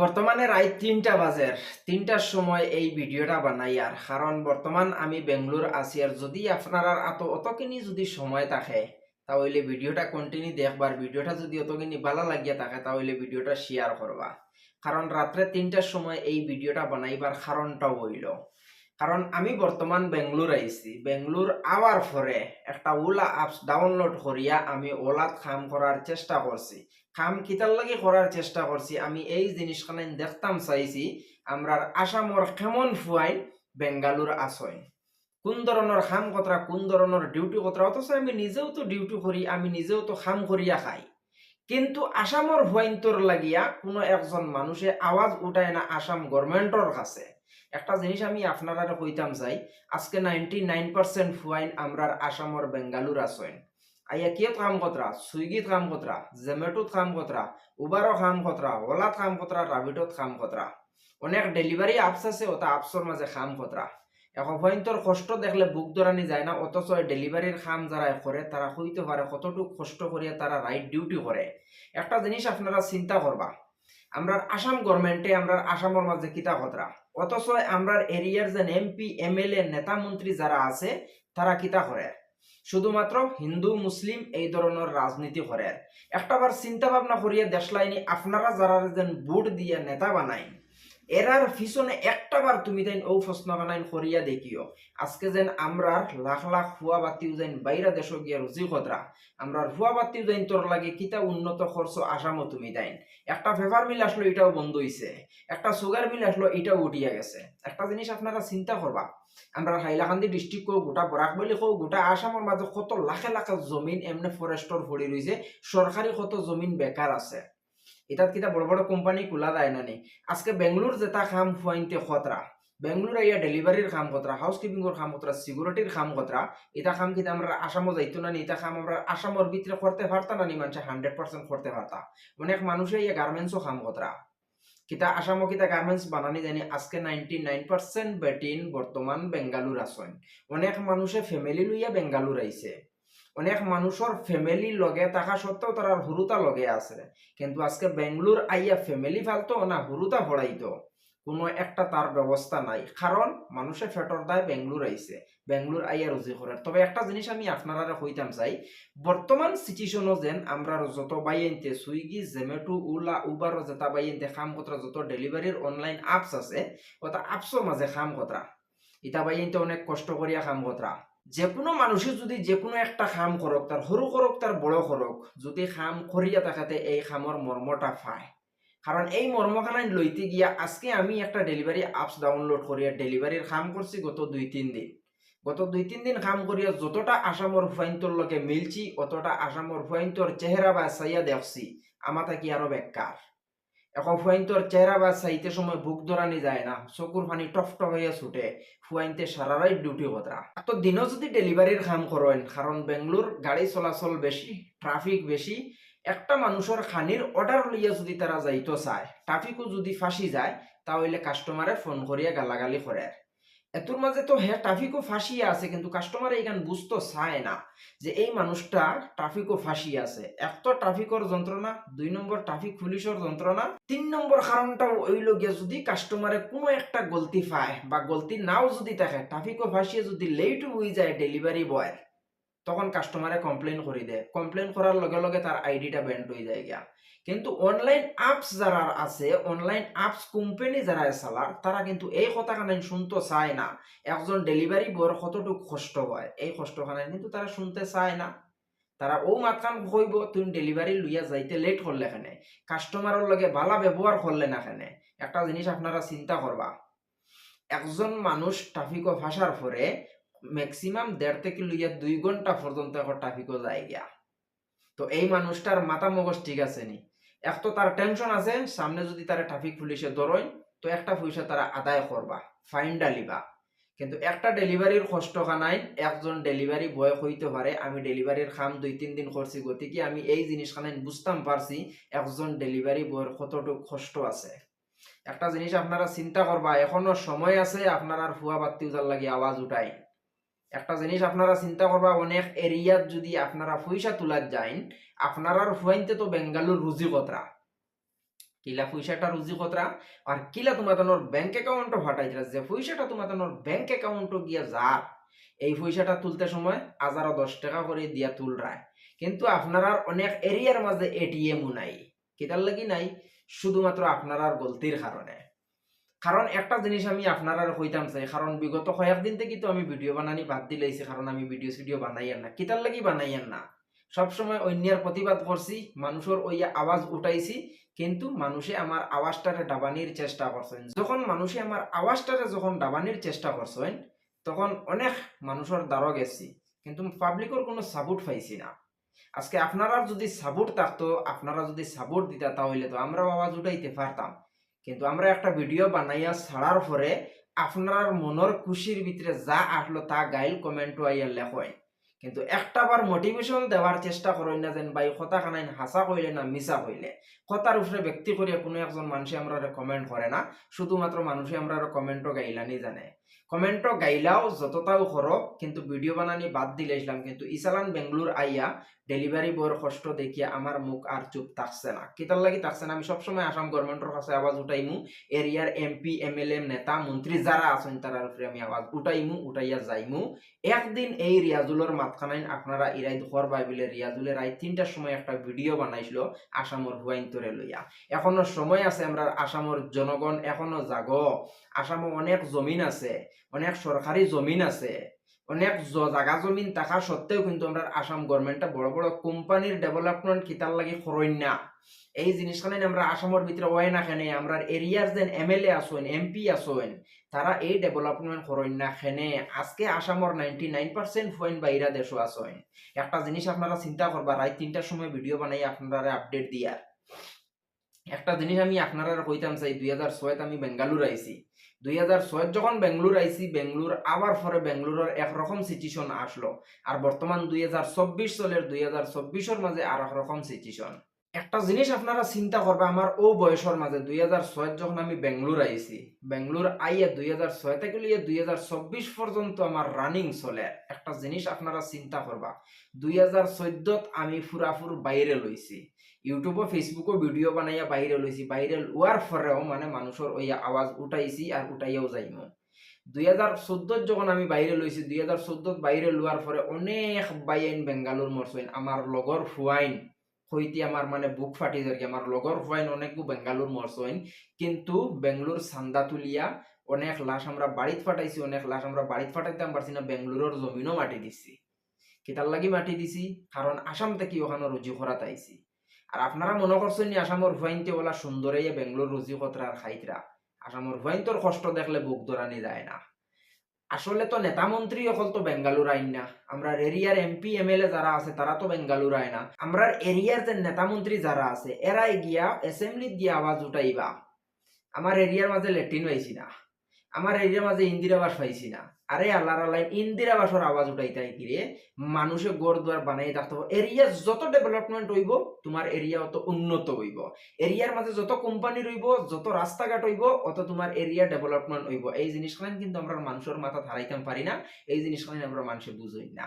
বর্তমানে রাত তিনটা বাজের তিনটার সময় এই ভিডিওটা বানাই আর। কারণ বর্তমান আমি বেঙ্গলোর আছি আর যদি আপনার এত অতখিনি যদি সময় থাকে, তাহলে ভিডিওটা কন্টিনিউ দেখবার। ভিডিওটা যদি অতখিনি ভালো লাগিয়া থাকে, তাহলে ভিডিওটা শেয়ার করবা। কারণ রাত্রে তিনটার সময় এই ভিডিওটা বানাইবার কারণটাও হইল। কারণ আমি বর্তমান বেঙ্গলোর আইছি বেঙ্গলোর আওয়ার পরে একটা ওলা অ্যাপস ডাউনলোড করিয়া আমি ওলাত কাম করার চেষ্টা করছি কাম কিতার লাগি করার চেষ্টা করছি আমি এই জিনিসখানে দেখতাম চাইছি। আমরার আসামর কেমন ফুয়াইন বেঙ্গালুর আসয় কোন ধরনের খাম কতরা কোন ধরনের ডিউটি কতরা অথচ আমি নিজেও তো ডিউটি করি আমি নিজেও তো খাম করিয়া খাই। কিন্তু আসামর ভয়ন্তর লাগিয়া কোনো একজন মানুষে আওয়াজ উঠায় না আসাম গভর্নমেন্টর কাছে। একটা জিনিস আমি আপনারা কইতাম চাই আজকে নাইনটি নাইন পার্সেন্ট ফুয়াইন আমরার আসামর বেঙ্গালুর আসেন আইয়া কিয়ত কাম কতরা সুইগিত কাম কতরা জেমেটোত কাম কতরা উবারও কাম কতরা ওলাত কাম কতরা রাবিডত কাম কতরা অনেক ডেলিভারি অ্যাপস আছে, ওটা অ্যাপসর মাঝে কাম কতরা এখন ভয়ন্তর কষ্ট দেখলে বুক দরানি যায় না, অথচ ডেলিভারির কাম যারা করে তারা হইতে পারে কতটুকু কষ্ট করিয়া তারা রাইট ডিউটি করে একটা জিনিস আপনারা চিন্তা করবা আমরা আসাম গভর্নমেন্টে আমরা আসামের মাঝে কিতা কতরা অথচ আমরা এরিয়ার যে এমপি এমএলএ নেতা মন্ত্রী যারা আছে, তারা কিতা করে? শুধুমাত্র হিন্দু, মুসলিম এই ধরনের রাজনীতি করে। একটাবার চিন্তা ভাবনা করিয়া দেশলাইনি, আপনারা যারা যেন ভোট দিয়ে নেতা বানাই এরার পিছনে একটাবার তুমি তাই ও প্রশ্ন বানাইন করিয়া দেখিও। আজকে যেন আমরা লাখ লাখ হুয়া বাতিও যেন বাইরা দেশ গিয়া রুজি কতরা আমরা হুয়া বাতিও যেন তোর লাগে কিতা উন্নত খরচ আসামও তুমি দেন। একটা ফেভার মিল আসলো, এটাও বন্ধ হইছে। একটা সুগার মিল আসলো, এটাও উঠিয়া গেছে। একটা জিনিস আপনারা চিন্তা করবা আমরা হাইলাকান্দি ডিস্ট্রিক্ট কো গোটা বরাক বলি কো গোটা আসামের মাঝে কত লাখে লাখে জমিন এমনি ফরেস্টর পড়ি রয়েছে সরকারি কত জমিন বেকার আছে। এটাত কিতা বড় বড় কোম্পানি খোলা যায় না আজকে বেঙ্গলোর যেটা কাম ফুয়াইনতে খতরা বেঙ্গলোর আইয়া ডেলিভারির কাম কতরা হাউস কিপিংর কাম কতরা সিকিউরিটির কাম কতরা এটা কাম কিতা আমরা আসামও যাইতো না এটা কাম আমরা আসামর ভিতরে করতে পারতা না মানুষে হান্ড্রেড পার্সেন্ট করতে পারতা অনেক মানুষে ইয়া গার্মেন্টসও কাম কতরা কিতা আসামও কিতা গার্মেন্টস বানানি জানি, আজকে নাইনটি নাইন পার্সেন্ট বেটিন বর্তমান বেঙ্গালুর আসেন অনেক মানুষে ফ্যামিলি লইয়া বেঙ্গালুর আইছে অনেক মানুষের ফ্যামিলি লগে থাকা সত্ত্বেও তারা হুরুতা লগে আছে। কিন্তু আজকে বেঙ্গলোর আইয়া ফ্যামিলি ফালতো না হুরুতা ভরাইতো কোনো একটা তার ব্যবস্থা নাই। কারণ মানুষে ফেটর দায় বেঙ্গলোর আইছে বেঙ্গলোর আইয়া রুজি করে তবে একটা জিনিস আমি আপনারা কইতাম চাই। বর্তমান সিচুয়েশনও যেন আমরা যত বাইনতে সুইগি জেমেটো উলা উবার যেটা বাইনতে খাম কতরা যত ডেলিভারির অনলাইন অ্যাপস আছে ওটা অ্যাপসের মাঝে খাম কতরা ইটা বাইনতে অনেক কষ্ট করিয়া খাম কতরা যে কোনো মানুষে যদি যে কোনো একটা খাম করক তার সরু করক তার বড় করক যদি খাম করিয়া থাকাতে এই খামর মর্মটা পায়। কারণ এই মর্মখানায় লইতে গিয়া আজকে আমি একটা ডেলিভারি অ্যাপস ডাউনলোড করিয়া ডেলিভারির কাম করছি গত দুই, তিন দিন। গত দুই, তিন দিন কাম করিয়া যতটা আসামর ফুয়াইন্তর লগে মিলছি, অতটা আসামর ফুয়াইন্তর চেহারা বা চাইয়া দেখছি আমাতা কি আরও বেকার এখন তোর চেহারা বা চাইতে সময় বুক ধরানি যায় না। চকুর পানি টফ হইয়া ছুটে ফুয়াইনতে সারারাই ডিউটি কতরা তো দিনও যদি ডেলিভারির কাম করেন কারণ বেঙ্গলোর গাড়ি চলাচল বেশি ট্রাফিক বেশি একটা মানুষের খানির অর্ডার লইয়া যদি তারা যাইতো চায় ট্রাফিকও যদি ফাঁসি যায়, তাহলে কাস্টমারে ফোন করিয়া গালাগালি করে এতোর মাঝে তো হ্যাঁ ট্রাফিকও ফাঁসিয়ে আছে, কিন্তু কাস্টমার এইখান বুঝতে চায় না যে এই মানুষটা ট্রাফিকও ফাঁসিয়ে আছে। এক তো ট্রাফিকর যন্ত্রণা, দুই নম্বর ট্রাফিক পুলিশের যন্ত্রণা, তিন নম্বর কারণটাও ওই লগিয়া যদি কাস্টমারে কোনো একটা গলতি পায় বা গলতি নাও যদি থাকে ট্রাফিকও ফাঁসিয়ে যদি লেট হয়ে যায় ডেলিভারি বয়ের তখন কাস্টমারে কমপ্লেন করে দেয় কমপ্লেন করার লগে লগে তার আইডিটা ব্যান্ড হয়ে যায় গিয়া। কিন্তু অনলাইন অ্যাপস যারা আছে অনলাইন অ্যাপস কোম্পানি যারা চালার তারা কিন্তু এই কথাখানে শুনতে চায় না। একজন ডেলিভারি বয়ের কতটুকু কষ্ট হয়, এই কষ্টখানে কিন্তু তারা শুনতে চায় না। তারা ও মাতখান কইব তুমি ডেলিভারি লইয়া যাইতে লেট করলে এখানে কাস্টমারের লগে বালা ব্যবহার করলে না এখানে একটা জিনিস আপনারা চিন্তা করবা একজন মানুষ ট্রাফিকও ফাঁসার পরে ম্যাক্সিমাম দেড় থেকে লইয়া দুই ঘণ্টা পর্যন্ত এখন ট্রাফিকও যায় গিয়া। তো এই মানুষটার মাথা মগজ ঠিক আছে নি। এক তো তার টেনশন আছে, সামনে যদি তারা ট্রাফিক পুলিশে ধরোয়, তো একটা পয়সা তারা আদায় করবা ফাইন ডালিবা কিন্তু একটা ডেলিভারির কষ্ট খানাই একজন ডেলিভারি বয় হইতে পারে, আমি ডেলিভারির খাম দুই তিন দিন করছি, গতিকে আমি এই জিনিসখানাই বুঝতাম পারছি একজন ডেলিভারি বয়ের কতটুকু কষ্ট আছে। একটা জিনিস আপনারা চিন্তা করবা এখনও সময় আছে, আপনারা ফুয়া বাত্তি উজার লাগে আওয়াজ উঠাই। একটা জিনিস আপনারা চিন্তা করবা, অনেক এরিয়াত যদি আপনারা পয়সা তোলার যাইন, আপনারা ফুয়াইনতে তো বেঙ্গালুর রুজি কতরা? কিলা পয়সাটা রুজি কতরা? আর কিলা তোমাদের ব্যাংক অ্যাকাউন্টও ফাটাইতরা যে পয়সাটা তোমাদের ব্যাংক অ্যাকাউন্টও গিয়া যা এই পয়সাটা তুলতে সময় হাজারো দশ টাকা করে দিয়া তুলরায় কিন্তু আপনার অনেক এরিয়ার মাঝে এটিএমও নাই, কিতার লাগি নাই, শুধুমাত্র আপনার গলতির কারণে। কারণ একটা জিনিস আমি আপনার আর হইতাম চাই কারণ বিগত কয়েকদিন থেকে তো আমি ভিডিও বানানি বাদ দিলাইছি কারণ আমি ভিডিও সিডিও বানাইয়ার না। কিতার লাগি বানাইয়ার না। সবসময় অন্যের প্রতিবাদ করছি, মানুষের ওই আওয়াজ উঠাইছি, কিন্তু মানুষে আমার আওয়াজটারে ডাবানির চেষ্টা করছেন। যখন মানুষে আমার আওয়াজটারে যখন ডাবানির চেষ্টা করছেন, তখন অনেক মানুষের দ্বারা গেছি কিন্তু পাবলিকের কোনো সাপোর্ট পাইছি না। আজকে আপনারা যদি সাপোর্ট থাকতো, আপনারা যদি সাপোর্ট দিতা তাহলে তো আমরাও আওয়াজ উঠাইতে পারতাম। কিন্তু আমরা একটা ভিডিও বানাইয়া ছাড়ার পরে আপনার মনের খুশির ভিতরে যা আসলো তা গাইল কমেন্ট আইয়া লেখয় কিন্তু একটা বার মোটিভেশন দেওয়ার চেষ্টা করেন না যেন ভাই কথা খানাই হাসা কইলে না মিশা কইলে। কথার উপরে ব্যক্তি করিয়া কোনো একজন মানুষে আমরা কমেন্ট করে না, শুধুমাত্র মানুষে আমরা কমেন্টও গাইলানি জানে। কমেন্টও গাইলাও যতটাও করো কিন্তু ভিডিও বানানি বাদ দিলে কিন্তু ইসালান বেঙ্গলোর আইয়া ডেলিভারি বয়ের কষ্ট দেখিয়া আমার মুখ আর চুপ থাকছে না। কিতার লাগি থাকছে না? আমি সবসময় আসাম গভর্নমেন্টের কাছে আওয়াজ উঠাইমু এরিয়ার এমপি এমএলএ নেতা মন্ত্রী যারা আছেন তারার উপরে আমি আওয়াজ উঠাইমু, উঠাইয়া যাইমু। একদিন এই রিয়াজুলের মাঝখানাইন আপনারা ইরাই দুঃখর বাইবিলে রিয়াজুলের রায় তিনটার সময় একটা ভিডিও বানাইছিল আসামর হুয়াইন্তরে লইয়া এখনও সময় আছে আমরা আসামর জনগণ, এখনও জাগ। আসামে অনেক জমিন আছে। অনেক সরকারি জমিন আছে, অনেক জাগা জমিন থাকা সত্ত্বেও কিন্তু আমরা আসাম গভর্নমেন্টটা বড় বড় কোম্পানির ডেভেলপমেন্ট কিতার লাগি খরইন না। এই জিনিসখানে আমরা আসামের ভিতরে ওয়াই না খেনে, আমরা এরিয়ার যেন এমএলএ আসেন এমপি আসেন তারা এই ডেভেলপমেন্ট করেন না খেনে। আজকে আসামর নাইনটি নাইন পার্সেন্ট পয়েন্ট বাইরা দেশও আসেন একটা জিনিস আপনারা চিন্তা করবা রাত তিনটার সময় ভিডিও বানাই আপনারা আপডেট দিয়ার একটা জিনিস আমি আপনারা কইতাম, চাই দুই হাজার ছয়ত আমি বেঙ্গালুর আইছি। দুই হাজার ছয়ত যখন বেঙ্গালুর আইছি, বেঙ্গালুর আবার পরে বেঙ্গালুরের একরকম সিচুয়েশন আসলো। আর বর্তমান দুই হাজার চব্বিশ সালের দুই হাজার চব্বিশের মাঝে আর রকম সিচুয়েশন একটা জিনিস আপনারা চিন্তা করবা, আমার ও বয়সের মাঝে দুই হাজার ছয় যখন আমি বেঙ্গলোর আইছি বেঙ্গলোর আইয়া দুই হাজার ছয় থেকে দুই হাজার চব্বিশ পর্যন্ত আমার রানিং চলে। একটা জিনিস আপনারা চিন্তা করবা, দুই হাজার চোদ্দত আমি ফুরাফুর বাইরে লইছি ইউটিউবও ফেসবুকও ভিডিও বানাইয়া বাইরে লইছি বাইরে লোয়ার পরেও মানে মানুষের ওই আওয়াজ উঠাইছি আর উঠাইয়াও যাইমু। দুই হাজার চোদ্দত যখন আমি বাইরে লইছি দুই হাজার চোদ্দত বাইরে লোয়ার পরে অনেক বাইন বেঙ্গালোর মরছেন আমার লগর ফুয়াইন হইতে আমার মানে বুক ফাটি যার আমার লগর ফুয়াইন অনেকগু বেঙ্গালোর মরছেন কিন্তু বেঙ্গলোর সান্দা তুলিয়া অনেক লাশ আমরা বাড়িত ফাটাইছি, অনেক লাশ আমরা বাড়িত ফাটাইতাম পারছি না বেঙ্গলোরের জমিনও মাটি দিছি। কিতার লাগি মাটি দিছি? কারণ আসাম থেকে ওখানে রুজি করাত আইছি আর আপনারা মনে করছেন নি আসামর হুয়াইনতে ওলা সুন্দরে বেঙ্গলোর রুজি কতরা খাইতরা আসামর হুয়াইন্তর কষ্ট দেখলে বুক দরানি যায় না। আসলে তো নেতা মন্ত্রী অকল তো বেঙ্গালুর আইন না। আমরা এরিয়ার এমপি এ যারা আছে, তারা তো বেঙ্গালুর আয় না। আমরা এরিয়ার যে নেতা মন্ত্রী যারা আছে, এরাই গিয়া এসেম্বলি গিয়া আওয়াজ উঠাইবা। আমার এরিয়ার মাঝে লেট্রিন হয়েছি না। আমার এই যে মাঝে ইন্দিরাবাস পাইছি না। আরে আল্লাহর আল্লাহ ইন্দিরাবাসর আওয়াজ উঠাইতে কিরে মানুষে গড় দুয়ার বানাই থাকতে হবে এরিয়া যত ডেভেলপমেন্ট হইব, তোমার এরিয়া অত উন্নত হইব। এরিয়ার মাঝে যত কোম্পানি রইব, যত রাস্তাঘাট হইব, অত তোমার এরিয়া ডেভেলপমেন্ট হইব। এই জিনিসখান কিন্তু আমরা মানুষের মাথা ধারাইতে পারি না, এই জিনিসখান আমরা মানুষে বুঝই না।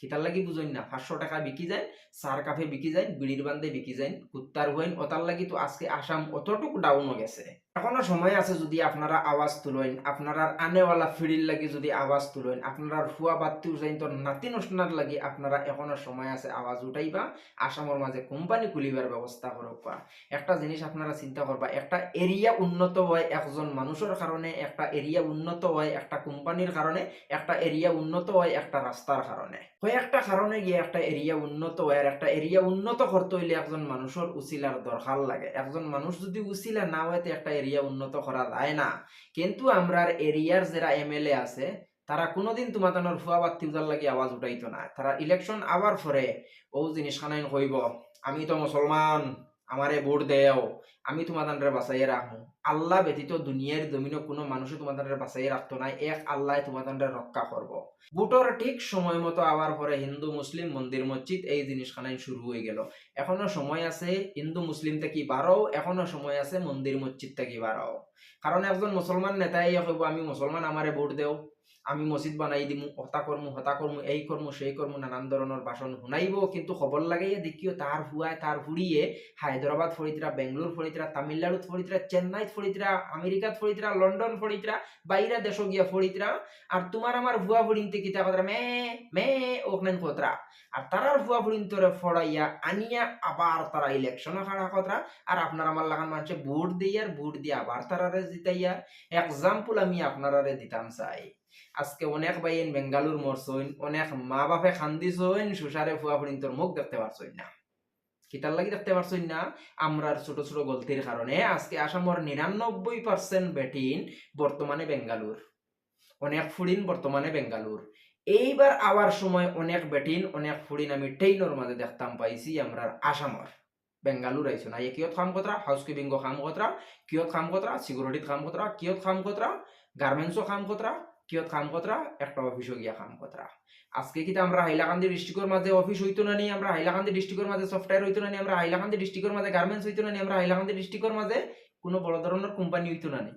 কিতার লাগি বুঝই না। পাঁচশো টাকা বিকি যায় সার কাফে বিকি যায়, বিড়ির বান্ধে বিকি যায়, কুত্তার হইন ওতার লাগি তো আজকে আসাম অতটুকু ডাউন গেছে। এখনও সময় আছে যদি আপনারা আওয়াজ তুলেন আপনারা আনেওয়ালা ফিরির লাগি যদি আওয়াজ তুলেন আপনারা ফুয়া বাত্তি উঠাইন তো নাতি নষ্টার লাগি আপনারা এখনও সময় আছে আওয়াজ উঠাইবা, আসামের মাঝে কোম্পানি খুলিবার ব্যবস্থা করবা। একটা জিনিস আপনারা চিন্তা করবা, একটা এরিয়া উন্নত হয় একজন মানুষের কারণে, একটা এরিয়া উন্নত হয় একটা কোম্পানির কারণে, একটা এরিয়া উন্নত হয় একটা রাস্তার কারণে। কয়েকটা কারণে গিয়ে একটা এরিয়া উন্নত হয় আর একটা এরিয়া উন্নত করতে হইলে একজন মানুষের উচিলার দরকার লাগে। একজন মানুষ যদি উচিলা না হয় তো একটা এরিয়া উন্নত করা যায় না। কিন্তু আমরা এরিয়ার যারা এমএলএ আছে, তারা কোনোদিন তোমাদের ফুয়া বাত্তি উজার লাগি আওয়াজ উঠাইতো না। তারা ইলেকশন আবার পরে ও জিনিস খানাইন কইব, আমি তো মুসলমান আমারে ভোট দেও, আমি তোমাদের বাঁচাইয়ে রাখব। আল্লাহ ব্যতীত দুনিয়ার জমিনে কোনো মানুষও তোমাদের বাঁচাইয়ে রাখতো না, এক আল্লাহ তোমাদের রক্ষা করব। ভোটর ঠিক সময় মতো আবার পরে হিন্দু মুসলিম মন্দির মসজিদ এই জিনিসখানাই শুরু হয়ে গেল। এখনও সময় আছে হিন্দু মুসলিম থেকে বারো এখনও সময় আছে মন্দির মসজিদ থেকে বারো কারণ একজন মুসলমান নেতাই কইব, আমি মুসলমান, আমারে ভোট দেও। আমি মসজিদ বানাই দিমু, হতা কর্মু হতা কর্মু এই কর্মু সেই কর্মু নানান ধরনের ভাষণ শুনাইব, কিন্তু খবর লাগাইয়া দেখিও তার হুয়ায় তার হুড়িয়ে হায়দ্রাবাদ ফরিতরা বেঙ্গলোর ফরিতরা তামিলনাড়ুত ফরিতরা চেন্নাইত ফরিতরা আমেরিকাত ফরিতরা লন্ডন ফরিতরা বাইরা দেশ গিয়া ফরিতরা আর তোমার আমার ভুয়া ফুড়িনতে কিতা কথা মে মে ওখানে কোতরা আর তারার ভুয়া তোরে ফড়াইয়া আনিয়া আবার তারা ইলেকশনে খাড়া কথা আর আপনার আমার লাগান মানুষে ভোট দিয়ে আর ভোট দিয়ে আবার তারারে জিতাইয়া এক্সাম্পল আমি আপনারারে দিতাম চাই। আজকে অনেক বাইন বেঙ্গালুর মরছইন অনেক মা বাপে খান্দিছইন সুসারে ফুয়া ফুড়িন তোর মুখ দেখতে পারছইন না। কিতার লাগি দেখতে পারছইন না? আমরার ছোট ছোট গলতির কারণে আজকে আসামর নিরানব্বই পার্সেন্ট বেটিন বর্তমানে বেঙ্গালুর। অনেক ফুড়িন বর্তমানে বেঙ্গালুর। এইবার আওয়ার সময় অনেক বেটিন অনেক ফুড়িন আমি ট্রেইনর মাঝে দেখতাম পাইছি আমরা আসামর। বেঙ্গালুর আইছো না? কিয়ত খাম কতরা? হাউস কিপিং খাম কতরা? কিয়ত খাম কতরা? সিকিউরিটিত খাম কতরা? কিয়ত খাম কতরা? গার্মেন্টসও খাম কতরা? কিয়ত কাম কতরা একটা অফিসও গিয়া কাম কতরা আজকে কিন্তু আমরা হাইলাকান্দি ডিস্ট্রিক্টের মাঝে অফিস হইতো না নি, আমরা হাইলাকান্দি ডিস্ট্রিক্টের মাঝে সফটওয়্যার হইতো না নি, আমরা হাইলাকান্দি ডিস্ট্রিক্টের মাঝে গার্মেন্টস হইতো না নি, আমরা হাইলাকান্দি ডিস্ট্রিক্টের মাঝে কোনো বড় ধরনের কোম্পানি হইতো না নি।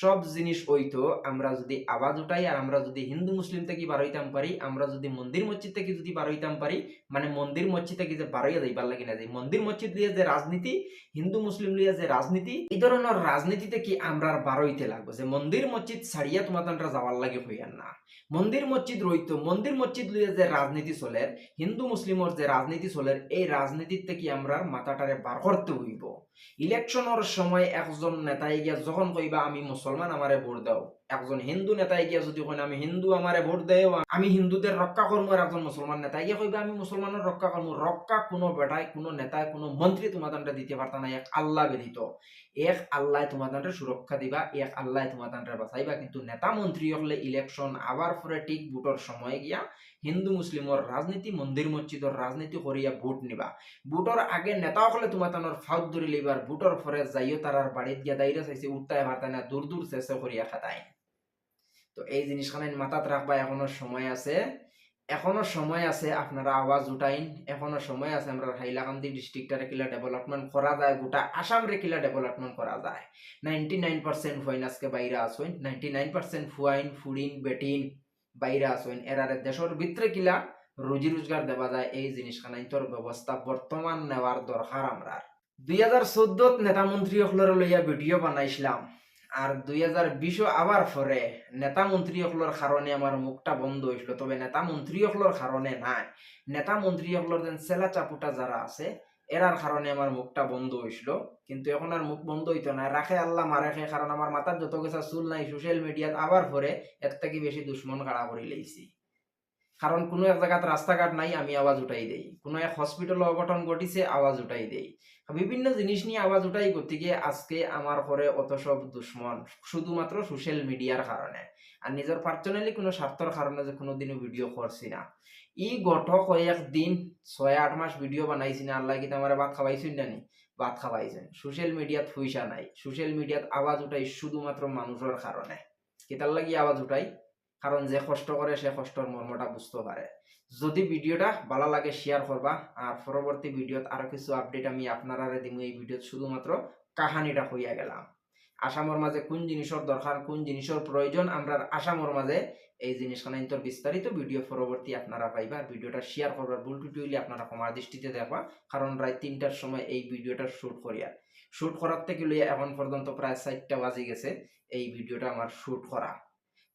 সব জিনিস হইতো, আমরা যদি আওয়াজ উঠাই আর আমরা যদি হিন্দু মুসলিম থেকে বার হইতাম পারি, আমরা যদি মন্দির মসজিদ থেকে যদি বার হইতাম পারি মানে মন্দির মসজিদ থেকে যে বার হইয়া যাইবার লাগে না যাই মন্দির মসজিদ লিয়ে যে রাজনীতি, হিন্দু মুসলিম লিয়ে যে রাজনীতি, এই ধরনের রাজনীতিতে কি আমরা আর বার হইতে লাগবো? যে মন্দির মসজিদ ছাড়িয়া তোমার যাওয়ার লাগে হইয়ার না। মন্দির মসজিদ রইতো, মন্দির মসজিদ লিয়ে যে রাজনীতি চলের হিন্দু মুসলিমর যে রাজনীতি চলের এই রাজনীতির থেকে আমরা মাথাটারে বার করতে হইব। ইলেকশনের সময় একজন নেতাই গিয়া যখন কইবা, আমি মুসলমান আমারে ভোট দাও। একজন হিন্দু নেতাই গিয়া যদি কইন আমি হিন্দু, আমারে ভোট দেও, আমি হিন্দুদের রক্ষা করব আর একজন মুসলমান নেতাই গিয়া কইবা, আমি মুসলমানের রক্ষা করব রক্ষা কোনো বেটায় কোনো নেতায় কোনো মন্ত্রী তোমাদের দিতে পারতা না এক আল্লাহ ব্যতীত। এক আল্লাহ তোমাদের সুরক্ষা দিবা, এক আল্লাহ তোমাদের বাঁচাইবা। কিন্তু নেতা মন্ত্রী হলে ইলেকশন আবার পরে ঠিক ভোটর সময় গিয়া হিন্দু মুসলিমর রাজনীতি মন্দির মসজিদর রাজনীতি করিয়া ভোট নিবা। ভোটর আগে নেতা হলে তোমার ফাউদ ধরি লইবার ভোটর পরে যাইও তারার বাড়িত গিয়া দাইরা চাইছে উঠতায় পারতায় না দূর দূর চেষ্টা করিয়া খাতায় তো এই জিনিসখানে মাথাত রাখবা, এখনও সময় আছে। এখনও সময় আছে আপনারা আওয়াজ উঠাইন। এখনও সময় আছে আমরা হাইলাকান্দি ডিস্ট্রিক্টরে কিলা ডেভেলপমেন্ট করা যায়, গোটা আসাম রে কিলা ডেভেলপমেন্ট করা যায়। নাইনটি নাইন পার্সেন্ট ফুয়াইন আজকে বাইরে আসইন নাইনটি নাইন পার্সেন্ট ফুয়াইন ফুড়িন, বেটিন বাইরে আসইন এরারে দেশের ভিতরে কিলা রুজি রোজগার দেওয়া যায়, এই জিনিসখানে তোর ব্যবস্থা বর্তমান নেওয়ার দরকার আমরা দুই হাজার চোদ্দত নেতা মন্ত্রী সকলের লইয়া ভিডিও বানাইছিলাম। আর দুই হাজার বিশও আবার পরে নেতা মন্ত্রী সকলের কারণে আমার মুখটা বন্ধ হয়েছিল তবে নেতা মন্ত্রী সকলের কারণে নাই। নেতা মন্ত্রী সকলের যেন সেলা চাপুটা যারা আছে এরার কারণে আমার মুখটা বন্ধ হয়েছিল কিন্তু এখন আর মুখ বন্ধ হইতো না রাখে আল্লাহ মারাখে কারণ আমার মাথার যত গেছা চুল নাই সোশ্যাল মিডিয়াত আবার পরে এর থেকে বেশি দুশ্মন কাড়া করে লইছি কারণ কোনো এক জায়গাত রাস্তাঘাট নাই, আমি আওয়াজ উঠাই দেই। কোনো এক হসপিটাল অঘটন ঘটিছে আওয়াজ উঠাই দেই। বিভিন্ন জিনিস নিয়ে আওয়াজ উঠাই করতে গিয়ে আজকে আমার ঘরে অত সব দুশ্মন, শুধুমাত্র সোশ্যাল মিডিয়ার কারণে। আর নিজের পার্সোনালি কোনো স্বার্থর কারণে যে কোনোদিনও ভিডিও করছি না। ই গত কয়েক দিন ছয়, আট মাস ভিডিও বানাইছি না, আল্লাহ কিন্তু আমার ভাত খাওয়াইছেন না নি ভাত খাওয়াইছেন। সোশ্যাল মিডিয়াত পয়সা নাই। সোশ্যাল মিডিয়াত আওয়াজ উঠাই শুধুমাত্র মানুষের কারণে। কেতার লাগি আওয়াজ উঠাই কারণ যে কষ্ট করে সে কষ্টর মর্মটা বুঝতে পারে। যদি ভিডিওটা ভালো লাগে শেয়ার করবা। আর পরবর্তী ভিডিওত আরও কিছু আপডেট আমি আপনারা দিমু। এই ভিডিওত শুধুমাত্র কাহানিটা হইয়া গেলাম। আসামর মাঝে কোন জিনিসের দরকার, কোন জিনিসের প্রয়োজন, আমরা আসামর মাঝে এই জিনিসখানে ইন্তর বিস্তারিত ভিডিও পরবর্তী আপনারা পাইবা। ভিডিওটা শেয়ার করবার ভুল টুটি আপনারা ক্ষমার দৃষ্টিতে দেখবা, কারণ প্রায় তিনটার সময় এই ভিডিওটা শুট করিয়া। শুট করার থেকে লইয়া এখন পর্যন্ত প্রায় চারটা বাজে গেছে এই ভিডিওটা আমার শুট করা।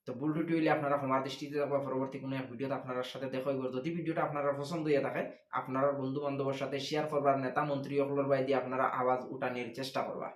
তো ভুল টুটি হইলে আপনারা ক্ষমার দৃষ্টিতে দেখবা পরবর্তী কোনো এক ভিডিওতে আপনার সাথে দেখো এবার যদি ভিডিওটা আপনারা পছন্দ হয়ে থাকে, আপনারা বন্ধু বান্ধবের সাথে শেয়ার করবার, নেতা মন্ত্রী অকলর বাই দিয়ে আপনারা আওয়াজ উঠানির চেষ্টা করবা।